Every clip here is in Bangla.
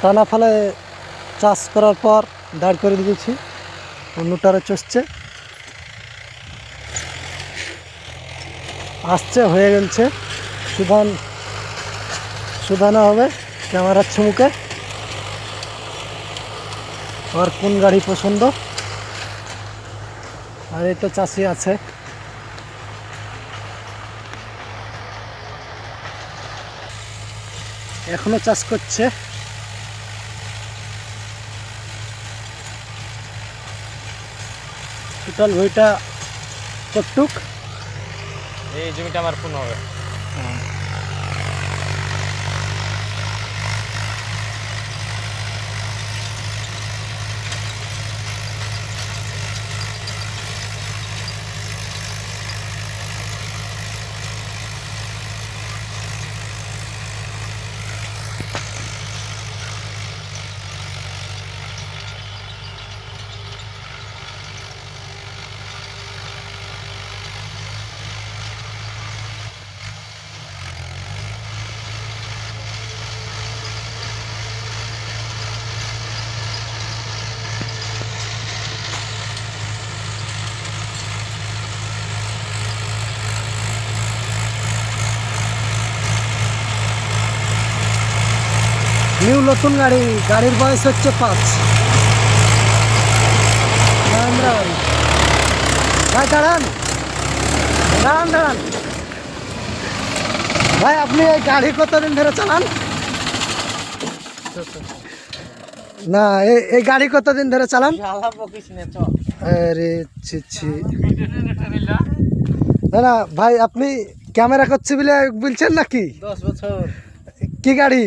টানা ফেলে চাষ করার পর দাঁড় করে দিয়েছি। অন্যটারে চষছে। আসছে, হয়ে গেছে সুধান, সুধানো হবে ক্যামেরার ছুমুকে আর কোন গাড়ি পছন্দ? আর এই তো চাষি আছে। এখনও চাষ করছে। টোটাল ওইটা কটুক এই জমিটা আমার পূর্ণ হবে। নিউ নতুন গাড়ি গাড়ির বয়স হচ্ছে পাঁচ। ভাই দাঁড়ান। দাঁড়ান দাঁড়ান। ভাই আপনি এই গাড়ি কতদিন ধরে চালান? না এই গাড়ি কতদিন ধরে চালান? জ্বালা বকিস না আরে ছি ছি। না না ভাই আপনি ক্যামেরা করছে বলে বলছেন নাকি? দশ বছর। কি গাড়ি?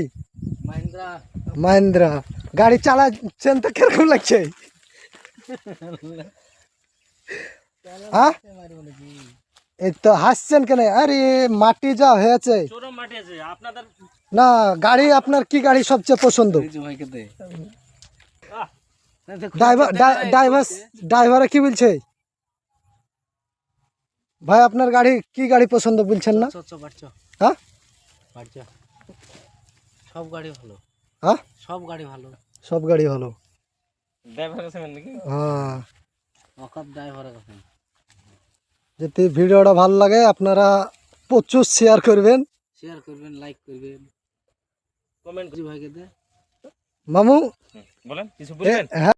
মাহিন্দ্রা। গাড়ি চালাচ্ছেন তো কীরকম লাগছে? হ্যাঁ? এই তো হাসছেন কেন? আরে মাটি যা হয়েছে। না গাড়ি আপনার কি গাড়ি সবচেয়ে পছন্দ? ড্রাইভার ড্রাইভার ড্রাইভারে কি বলছে? ভাই আপনার গাড়ি কি গাড়ি পছন্দ বলছেন না? হ্যাঁ? সব গাড়ি ভালো। হ্যাঁ? সব গাড়ি ভালো। সব গাড়ি ভালো। ড্রাইভার কাছে নাকি? হ্যাঁ। অকাপ ড্রাইভার কাছে। যদি ভিডিওটা ভালো লাগে আপনারা প্রচুর শেয়ার করবেন। শেয়ার করবেন লাইক করবেন। কমেন্ট ভাইকে দে। মামু? বলেন কিছু বলবেন? হ্যাঁ।